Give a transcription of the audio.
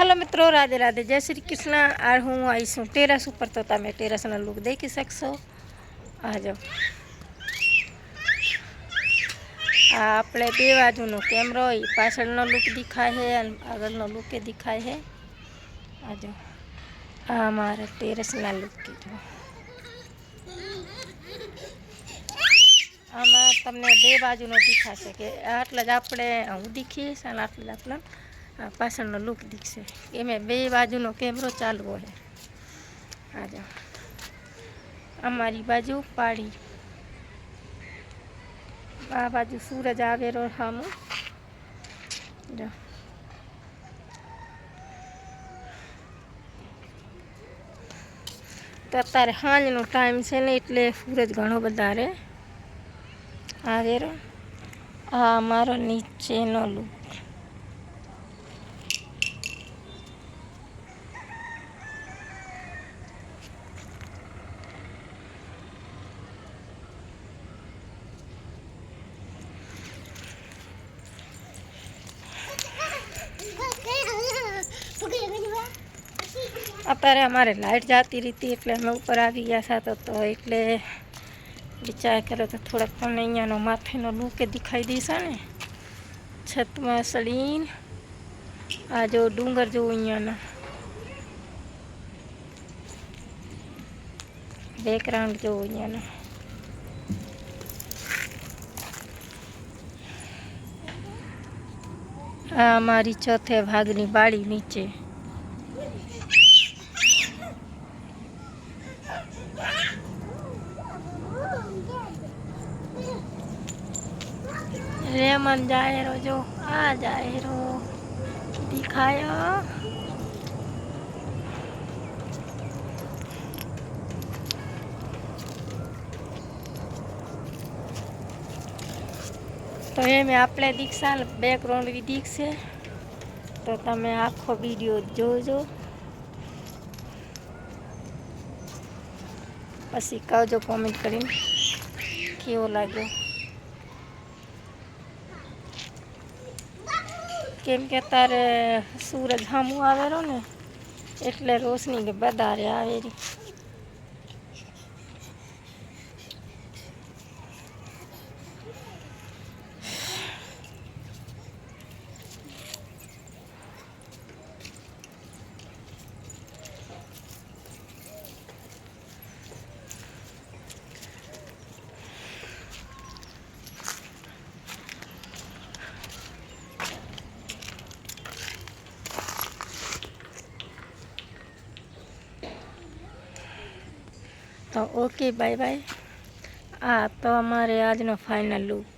hello मित्रों राधे राधे जय Shri Krishna are हूँ आई सू टेरस पर तो तमें टेरस ना लुक देख ही सकस हो आ जाओ आप बाजू ना कैमरो पाचड़ ना लुक दिखाए है आगल ना लुक दिखाए है आ जाओ हमारे टेरस ना लुक की जो हमें तमने बे बाजू ना दिखा सके आटल आप दिखी आटल अपना આ પાછળનો લુક દીખશે એમાં બે બાજુનો કેમેરો ચાલવો છે આ આજો અમારી બાજુ પાડી આ બાજુ સૂરજ આવે રહ્યો હામો તો અત્યારે સાંજનો ટાઈમ છે ને એટલે સૂરજ ઘણો વધારે આવેલો આ અમારો નીચેનો લુક અતારે અમારે લાઈટ જાતી રીતી એટલે ઉપર આવી જા છતો એટલે બિછા કરે તો થોડું ફનિયાનો માથેનો લૂકે દેખાઈ દેસા ને છત માં સરીન આ જો ડુંગર જો અહીંયા ના બેકગ્રાઉન્ડ જો અહીંયા ના આ મારી ચોથે ભાગ ની બાડી નીચે रेमन जाहिरो जो आ जाहिरो दिखायो तो ये मैं आपले दीक्षा बैकग्राउंड भी दीख से तो ते आखो वीडियो जो जो पी कहजो कमेंट करी लगे કેમ કે અત્યારે સૂરજ હામું આવેલો ને એટલે રોશની કે વધારે આવેલી તો ઓકે બાય બાય આ તો અમારે આજનો ફાઇનલ લુક